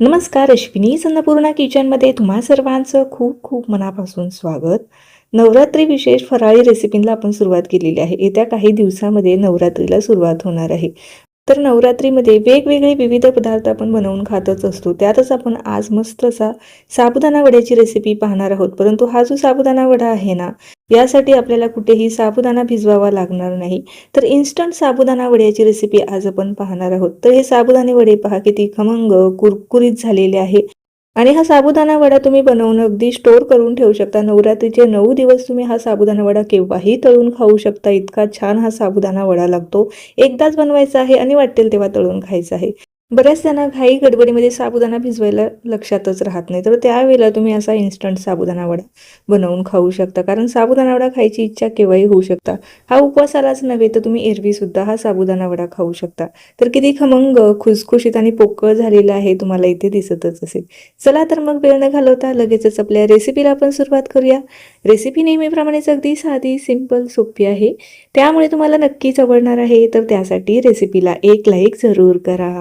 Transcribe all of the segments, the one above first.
नमस्कार अश्विनी अन्नपूर्णा किचनमध्ये तुम्हा सर्वांचं खूप खूप मनापासून स्वागत. नवरात्री विशेष फराळी रेसिपीला आपण सुरुवात केलेली आहे. येत्या काही दिवसामध्ये नवरात्रीला सुरुवात होणार आहे. तर नवरात्रीमध्ये वेगवेगळे विविध पदार्थ आपण बनवून खातच असतो. त्यातच आपण आज मस्त असा साबुदाणा वड्याची रेसिपी पाहणार आहोत. परंतु हा जो साबुदाणा वडा आहे ना यासाठी आपल्याला कुठेही साबुदाणा भिजवावा लागणार नाही. तर इन्स्टंट साबुदाणा वड्याची रेसिपी आज आपण पाहणार आहोत. तर हे साबुदाणे वडे पहा किती खमंग कुरकुरीत झालेले आहे. आणि हा साबुदाणा वडा तुम्ही बनवून अगदी स्टोर करून ठेवू शकता. नवरात्रीचे नऊ दिवस तुम्ही हा साबुदाणा वडा केव्हाही तळून खाऊ शकता. इतका छान हा साबुदाणा वडा लागतो. एकदाच बनवायचा आहे आणि वाटेल तेव्हा तळून खायचा आहे. बऱ्याच जणांना घाई गडबडीमध्ये साबुदाणा भिजवायला लक्षातच राहत नाही. तर त्यावेळेला तुम्ही असा इन्स्टंट साबुदाणा वडा बनवून खाऊ शकता. कारण साबुदाणा वडा खायची इच्छा केव्हाही होऊ शकता. हा उपवासालाच नव्हे तर तुम्ही एरवी सुद्धा हा साबुदाणा वडा खाऊ शकता. तर किती खमंग खुसखुशीत आणि पोकळ झालेला आहे तुम्हाला इथे दिसतच असेल. चला तर मग वेळ न घालवता लगेचच आपल्या रेसिपीला आपण सुरुवात करूया. रेसिपी नेहमीप्रमाणेच अगदी साधी सिंपल सोपी आहे. त्यामुळे तुम्हाला नक्कीच आवडणार आहे. तर त्यासाठी रेसिपीला एक लाईक जरूर करा.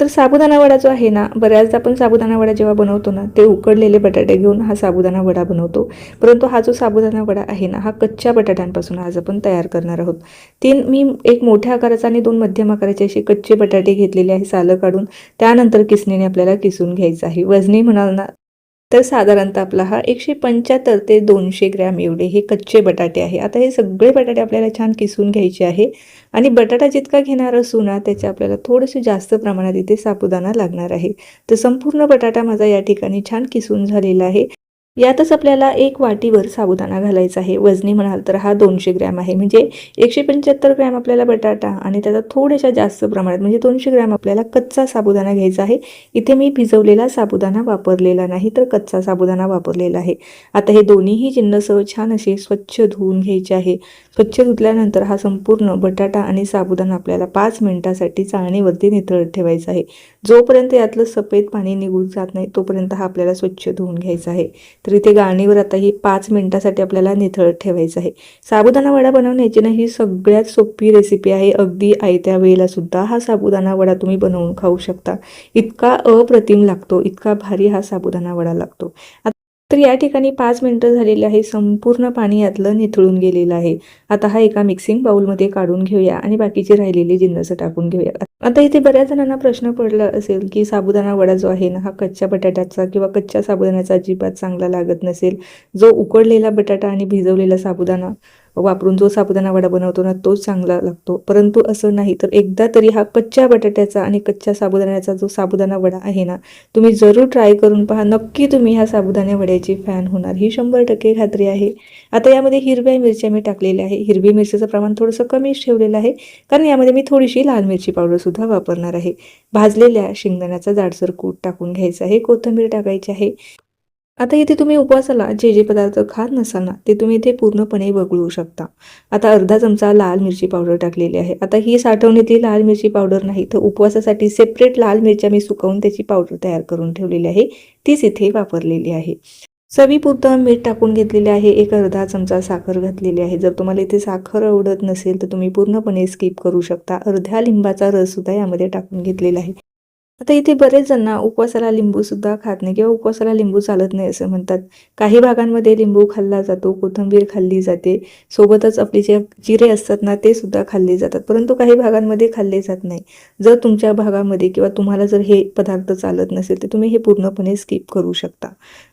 तर साबुदाणा वडा जो आहे ना बऱ्याचदा आपण साबुदाणा वडा जेव्हा बनवतो ना ते उकडलेले बटाटे घेऊन हा साबुदाणा वडा बनवतो. परंतु हा जो साबुदाणा वडा आहे ना हा कच्च्या बटाट्यांपासून आज आपण तयार करणार आहोत. तीन मी एक मोठ्या आकाराचा आणि दोन मध्यम आकाराचे असे कच्चे बटाटे घेतलेले आहे सालं काढून. त्यानंतर किसणीने आपल्याला किसून घ्यायचं आहे. वजनी म्हणाल ना तर साधारणतः आपला हा एकशे पंच्याहत्तर ते दोनशे ग्रॅम एवढे हे कच्चे बटाटे आहे. आता हे सगळे बटाटे आपल्याला छान किसून घ्यायचे आहे. आणि बटाटा जितका घेणार असू ना त्याच्या आपल्याला थोडेसे जास्त प्रमाणात इथे साबुदाणा लागणार आहे. तर संपूर्ण बटाटा माझा या ठिकाणी छान किसून झालेला आहे. यातच आपल्याला एक वाटीवर साबुदाणा घालायचा आहे. वजनी म्हणाल तर हा दोनशे ग्रॅम आहे. म्हणजे एकशे पंच्याहत्तर ग्रॅम आपल्याला बटाटा आणि त्याचा थोड्याशा जास्त प्रमाणात म्हणजे दोनशे ग्रॅम आपल्याला कच्चा साबुदाणा घ्यायचा आहे. इथे मी भिजवलेला साबुदाणा वापरलेला नाही तर कच्चा साबुदाणा वापरलेला आहे. आता हे दोन्हीही जिन्नस छान असे स्वच्छ धुवून घ्यायचे आहे. स्वच्छ धुतल्यानंतर हा संपूर्ण बटाटा आणि साबुदाणा आपल्याला पाच मिनिटासाठी चाळणीवरती निथळत ठेवायचा आहे. जोपर्यंत यातलं सफेद पाणी निघून जात नाही तोपर्यंत हा आपल्याला स्वच्छ धुवून घ्यायचा आहे. तर इथे गाणीवर आता ही पाच मिनिटासाठी आपल्याला निथळत ठेवायचं आहे. साबुदाणा वडा बनवण्याची ना ही सगळ्यात सोपी रेसिपी आहे. अगदी आयत्या वेळेला सुद्धा हा साबुदाणा वडा तुम्ही बनवून खाऊ शकता. इतका अप्रतिम लागतो इतका भारी हा साबुदाणा वडा लागतो. तर या ठिकाणी पाच मिनिटं झालेले आहे. संपूर्ण पाणी यातलं निथळून गेलेलं आहे. आता हा एका मिक्सिंग बाउलमध्ये काढून घेऊया आणि बाकीचे राहिलेले जिन्नस टाकून घेऊया. आता इथे बऱ्याच जणांना प्रश्न पडला असेल की साबुदाणा वडा जो आहे ना हा कच्च्या बटाट्याचा किंवा कच्च्या साबुदाण्याचा अजिबात चांगला लागत नसेल. जो उकडलेला बटाटा आणि भिजवलेला साबुदाणा वापरून जो साबुदाणा वडा बनवतो ना तोच चांगला लागतो. परंतु असं नाही तर एकदा तरी हा कच्च्या बटाट्याचा आणि कच्च्या साबुदाण्याचा जो साबुदाणा वडा आहे ना तुम्ही जरूर ट्राय करून पहा. नक्की तुम्ही ह्या साबुदाण्या वड्याची फॅन होणार. ही शंभर टक्के खात्री आहे. आता यामध्ये हिरव्या मिरच्या मी टाकलेल्या आहे. हिरवी मिरचीचं प्रमाण थोडंसं कमीच ठेवलेलं आहे कारण यामध्ये मी थोडीशी लाल मिरची पावडरसुद्धा वापरणार आहे. भाजलेल्या शेंगदाण्याचा जाडसर कूट टाकून घ्यायचा आहे. कोथिंबीर टाकायची आहे. आता इथे तुम्ही उपवासाला जे जे पदार्थ खात नसाल ना ते तुम्ही इथे पूर्णपणे वगळू शकता. आता अर्धा चमचा लाल मिरची पावडर टाकलेली आहे. आता ही साठवणीतली लाल मिरची पावडर नाही तर उपवासासाठी सेपरेट लाल मिरच्या मी सुकवून त्याची पावडर तयार करून ठेवलेली आहे. तीच इथे वापरलेली आहे. चवीपुरतं मीठ टाकून घेतलेले आहे. एक अर्धा चमचा साखर घातलेली आहे. जर तुम्हाला इथे साखर आवडत नसेल तर तुम्ही पूर्णपणे स्किप करू शकता. अर्ध्या लिंबाचा रस सुद्धा यामध्ये टाकून घेतलेला आहे. आता इथे बरेच जणांना उपवासाला लिंबू सुद्धा खात नाही किंवा उपवासाला लिंबू चालत नाही असं म्हणतात. काही भागांमध्ये लिंबू खाल्ला जातो कोथिंबीर खाल्ली जाते. सोबतच आपले जे जिरे असतात ना ते सुद्धा खाल्ले जातात. परंतु काही भागांमध्ये खाल्ले जात नाही. जर तुमच्या भागामध्ये किंवा तुम्हाला जर हे पदार्थ चालत नसेल तर तुम्ही हे पूर्णपणे स्किप करू शकता.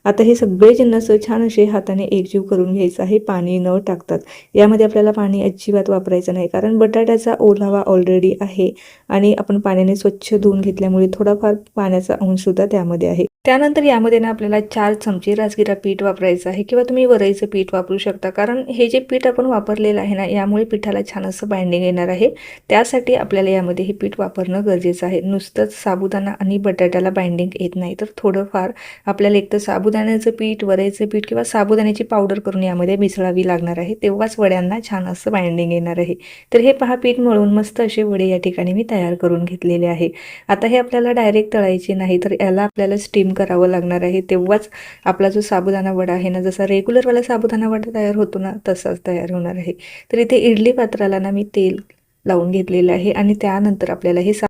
आता हे सगळे जिन्नस छान असे हाताने एकजीव करून घ्यायचं आहे पाणी न टाकतात. यामध्ये आपल्याला पाणी अजिबात वापरायचं नाही कारण बटाट्याचा ओलावा ऑलरेडी आहे आणि आपण पाण्याने स्वच्छ धुवून घेतल्यामुळे थोडाफार पाण्याचा अंश सुद्धा त्यामध्ये आहे. त्यानंतर यामध्ये ना आपल्याला चार चमचे राजगिरा पीठ वापरायचं आहे किंवा तुम्ही वरईचं पीठ वापरू शकता. कारण हे जे पीठ आपण वापरलेलं आहे ना यामुळे पिठाला छान असं बाइंडिंग येणार आहे. त्यासाठी आपल्याला यामध्ये हे पीठ वापरणं गरजेचं आहे. नुसतंच साबुदाणा आणि बटाट्याला बाइंडिंग येत नाही. तर थोडंफार आपल्याला एक तर साबुदाण्याचं पीठ वरईचं पीठ किंवा साबुदाण्याची पावडर करून यामध्ये मिसळावी लागणार आहे. तेव्हाच वड्यांना छान असं बाइंडिंग येणार आहे. तर हे पहा पीठ मळून मस्त असे वडे या ठिकाणी मी तयार करून घेतलेले आहे. आता हे आपल्याला डायरेक्ट तळायचे नाही तर याला आपल्याला स्टीम करावं लागणार आहे तेव्हाच आपला जो साबुदाणा वडा आहे ना जसा रेग्युलरवाला साबुदाणा वडा तयार होतो ना तसाच तयार होणार आहे. तर इथे इडली पात्राला ना मी तेल लावून घेतलेलं आहे आणि त्यानंतर आपल्याला हे सा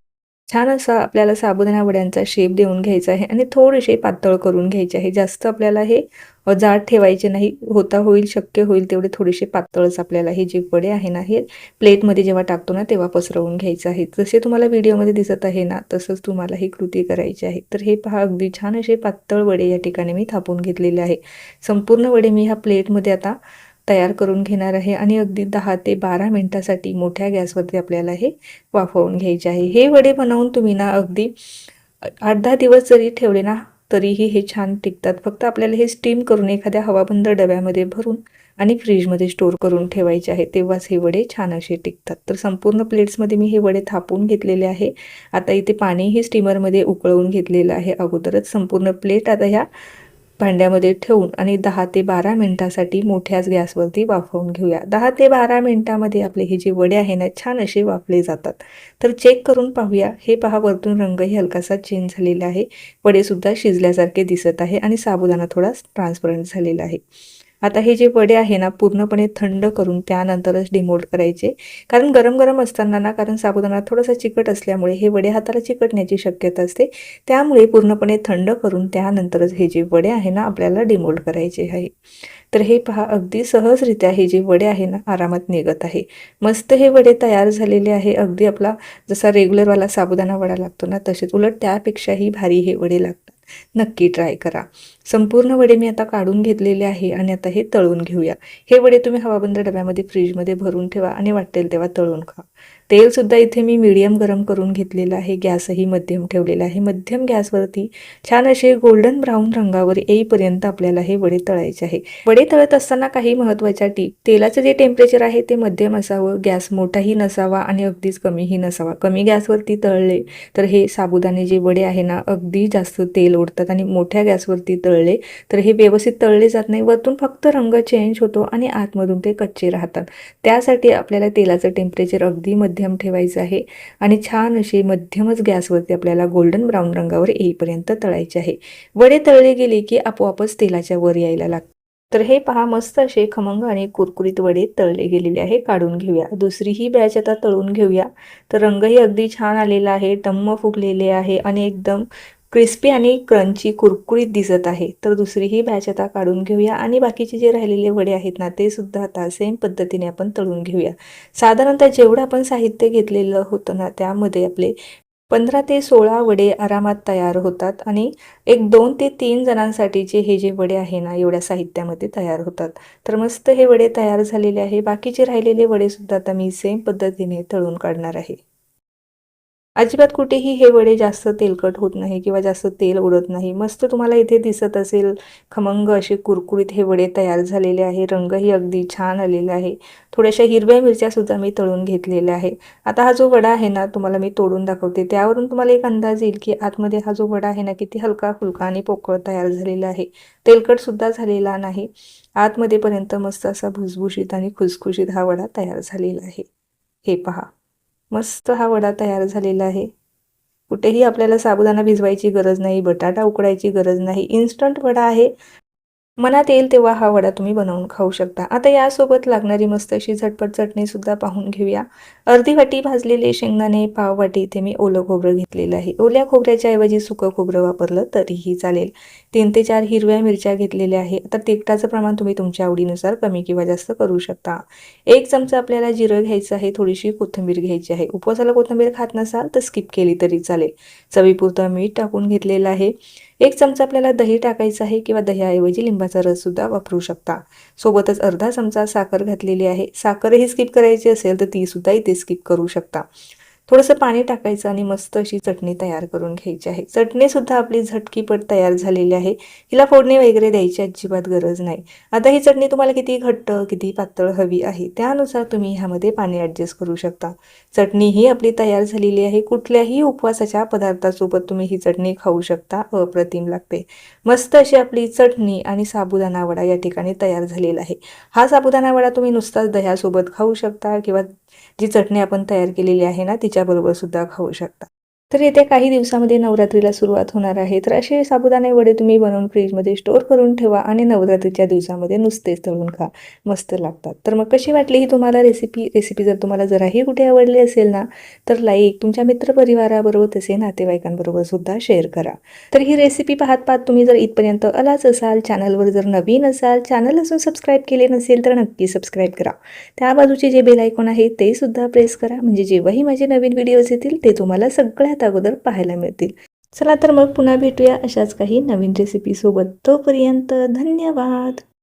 छान असा आपल्याला साबुदाणा वड्यांचा शेप देऊन घ्यायचा आहे आणि थोडेसे पातळ करून घ्यायचे आहे. जास्त आपल्याला हे जाड ठेवायचे नाही. होता होईल शक्य होईल तेवढे थोडेसे पातळच आपल्याला हे जे वडे आहे ना हे प्लेटमध्ये जेव्हा टाकतो ना तेव्हा पसरवून घ्यायचं आहे. जसे तुम्हाला व्हिडिओमध्ये दिसत आहे ना तसंच तुम्हाला ही कृती करायची आहे. तर हे पहा अगदी छान असे पातळ वडे या ठिकाणी मी थापून घेतलेले आहे. संपूर्ण वडे मी ह्या प्लेटमध्ये आता तयार करून घेणार आहे आणि अगदी दहा ते बारा मिनटासाठी मोठ्या गॅसवरती आपल्याला हे वाफवून घ्यायचे आहे. हे वडे बनवून तुम्ही ना अगदी आठ दहा दिवस जरी ठेवले ना तरीही हे छान टिकतात. फक्त आपल्याला हे स्टीम करून एखाद्या हवाबंद डब्यामध्ये भरून आणि फ्रीजमध्ये स्टोअर करून ठेवायचे आहे तेव्हाच हे वडे छान असे टिकतात. तर संपूर्ण प्लेट्समध्ये मी हे वडे थापून घेतलेले आहे. आता इथे पाणीही स्टीमरमध्ये उकळवून घेतलेलं आहे. अगोदरच संपूर्ण प्लेट आता ह्या भांड्यामध्ये ठेवून आणि दहा ते बारा मिनटासाठी मोठ्याच गॅसवरती वाफवून घेऊया. दहा ते बारा मिनटामध्ये आपले हे जे वडे आहे ना छान असे वाफले जातात. तर चेक करून पाहूया. हे पहा वरतून रंगही हलकासा चेंज झालेला आहे. वडेसुद्धा शिजल्यासारखे दिसत आहे आणि साबुदाणा थोडा ट्रान्सपरंट झालेला आहे. आता हे जे वडे आहे ना पूर्णपणे थंड करून त्यानंतरच डिमोल्ड करायचे. कारण गरम गरम असताना ना कारण साबुदाणा थोडासा चिकट असल्यामुळे हे वडे हाताला चिकटण्याची शक्यता असते. त्यामुळे पूर्णपणे थंड करून त्यानंतरच हे जे वडे आहे ना आपल्याला डिमोल्ड करायचे आहे. तर हे पहा अगदी सहजरित्या हे जे वडे आहे ना आरामात निघत आहे. मस्त हे वडे तयार झालेले आहे. अगदी आपला जसा रेग्युलरवाला साबुदाणा वडा लागतो ना तसेच उलट त्यापेक्षाही भारी हे वडे लागतात. नक्की ट्राय करा. संपूर्ण वडे मी आता काढून घेतलेले आहे आणि आता हे तळून घेऊया. हे वडे तुम्ही हवाबंद डब्यामध्ये फ्रीजमध्ये भरून ठेवा आणि वाटेल तेव्हा तळून खा. तेलसुद्धा इथे मी मीडियम गरम करून घेतलेलं आहे. गॅसही मध्यम ठेवलेला आहे. मध्यम गॅसवरती छान असे गोल्डन ब्राऊन रंगावर येईपर्यंत आपल्याला हे वडे तळायचे आहे. वडे तळत असताना काही महत्त्वाच्या टीप तेलाचं जे टेम्परेचर आहे ते मध्यम असावं गॅस मोठाही नसावा आणि अगदीच कमीही नसावा. कमी गॅसवरती तळले तर हे साबुदाणे जे वडे आहे ना अगदी जास्त तेल ओढतात आणि मोठ्या गॅसवरती तळले तर हे व्यवस्थित तळले जात नाही. वरतून फक्त रंग चेंज होतो आणि आतमधून ते कच्चे राहतात. त्यासाठी आपल्याला तेलाचं टेम्परेचर अगदी मध्यम मध्यम ठेवायचं आहे. आणि छान अशी मध्यमच गॅसवरती आपल्याला गोल्डन ब्राऊन रंगावर येईपर्यंत तळायचे आहे. वडे तळले गेले की आपोआपच तेलाच्या वर यायला लागते तर हे पहा मस्त असे खमंग आणि कुरकुरीत वडे तळले गेलेले आहे. काढून घेऊया. दुसरीही बॅच आता तळून घेऊया. तर रंगही अगदी छान आलेला आहे. टम्म फुगलेले आहे आणि एकदम क्रिस्पी आणि क्रंची कुरकुरीत दिसत आहे. तर दुसरी ही बॅच आता काढून घेऊया आणि बाकीचे जे राहिलेले वडे आहेत ना ते सुद्धा आता सेम पद्धतीने आपण तळून घेऊया. साधारणतः जेवढं आपण साहित्य घेतलेलं होतं ना त्यामध्ये आपले पंधरा ते सोळा वडे आरामात तयार होतात आणि एक दोन ते तीन जणांसाठीचे हे जे वडे आहे ना एवढ्या साहित्यामध्ये तयार होतात. तर मस्त हे वडे तयार झालेले आहे. बाकीचे राहिलेले वडे सुद्धा आता मी सेम पद्धतीने तळून काढणार आहे. अजिबात कुठेही हे वडे जास्त तेलकट होत नाही किंवा जास्त तेल उडत नाही. मस्त तुम्हाला इथे दिसत असेल खमंग असे कुरकुरीत हे वडे तयार झालेले आहे. रंगही अगदी छान आलेला आहे. थोड्याशा हिरव्या मिरच्यासुद्धा मी तळून घेतलेल्या आहे. आता हा जो वडा आहे ना तुम्हाला मी तोडून दाखवते. त्यावरून तुम्हाला एक अंदाज येईल की आतमध्ये हा जो वडा आहे ना किती हलका फुलका आणि पोकळ तयार झालेला आहे. तेलकटसुद्धा झालेला नाही. आतमध्येपर्यंत मस्त असा भुसभुशीत आणि खुसखुशीत हा वडा तयार झालेला आहे. हे पहा. मस्त हा वडा तयार झालेला आहे. कुठेही आपल्याला साबुदाणा भिजवायची गरज नाही बटाटा उकडायची गरज नाही. इन्स्टंट वडा आहे. मनात येईल तेव्हा हा वडा तुम्ही बनवून खाऊ शकता. आता यासोबत लागणारी मस्त अशी झटपट चटणी सुद्धा पाहून घेऊया. अर्धी वाटी भाजलेले शेंगदाणे पाव वाटी इथे मी ओलं खोबरं घेतलेलं आहे. ओल्या खोबऱ्याच्या ऐवजी सुकं खोबरं वापरलं तरीही चालेल. तीन ते चार हिरव्या मिरच्या घेतलेल्या आहे. आता तिखटाचं प्रमाण तुम्ही तुमच्या आवडीनुसार कमी किंवा जास्त करू शकता. एक चमचा आपल्याला जिरं घ्यायचं आहे. थोडीशी कोथिंबीर घ्यायची आहे. उपवासाला कोथिंबीर खात नसाल तर स्किप केली तरी चालेल. चवीपुरतं मीठ टाकून घेतलेलं आहे. एक चमचा आपल्याला दही टाकायचं आहे किंवा दह्याऐवजी लिंबाचा रससुद्धा वापरू शकता. सोबतच अर्धा चमचा साखर घातलेली आहे. साखरही स्किप करायची असेल तर ती सुद्धा इथे स्किप करू शकता. थोडंसं पाणी टाकायचं आणि मस्त अशी चटणी तयार करून घ्यायची आहे. चटणीसुद्धा आपली झटकीपट तयार झालेली आहे. हिला फोडणी वगैरे द्यायची अजिबात गरज नाही. आता ही चटणी तुम्हाला किती घट्ट किती पातळ हवी आहे त्यानुसार तुम्ही ह्यामध्ये पाणी ॲडजस्ट करू शकता. चटणी ही आपली तयार झालेली आहे. कुठल्याही उपवासाच्या पदार्थासोबत तुम्ही ही चटणी खाऊ शकता. अप्रतिम लागते. मस्त अशी आपली चटणी आणि साबुदाणा वडा या ठिकाणी तयार झालेला आहे. हा साबुदाणा वडा तुम्ही नुसताच दह्यासोबत खाऊ शकता किंवा जी चटणी आपण तयार केलेली आहे ना तिच्याबरोबर सुद्धा खाऊ शकता. तर येत्या काही दिवसामध्ये नवरात्रीला सुरुवात होणार आहे. तर असे साबुदाणे वडे तुम्ही बनवून फ्रीजमध्ये स्टोअर करून ठेवा आणि नवरात्रीच्या दिवसामध्ये नुसतेच तळून खा. मस्त लागतात. तर मग कशी वाटली ही तुम्हाला रेसिपी रेसिपी जर तुम्हाला जराही कुठे आवडली असेल ना तर लाईक तुमच्या मित्रपरिवाराबरोबर तसे नातेवाईकांबरोबर सुद्धा शेअर करा. तर ही रेसिपी पाहत पाहत तुम्ही जर इथपर्यंत आलाच असाल चॅनलवर जर नवीन असाल चॅनल असून सबस्क्राईब केले नसेल तर नक्की सबस्क्राईब करा. त्या बाजूचे जे बेल आयकॉन आहे ते सुद्धा प्रेस करा. म्हणजे जेव्हाही माझे नवीन व्हिडिओज येतील ते तुम्हाला सगळ्यात अगोदर पाहायला मिळतील. चला तर मग पुन्हा भेटूया अशाच काही नवीन रेसिपीसोबत तोपर्यंत धन्यवाद!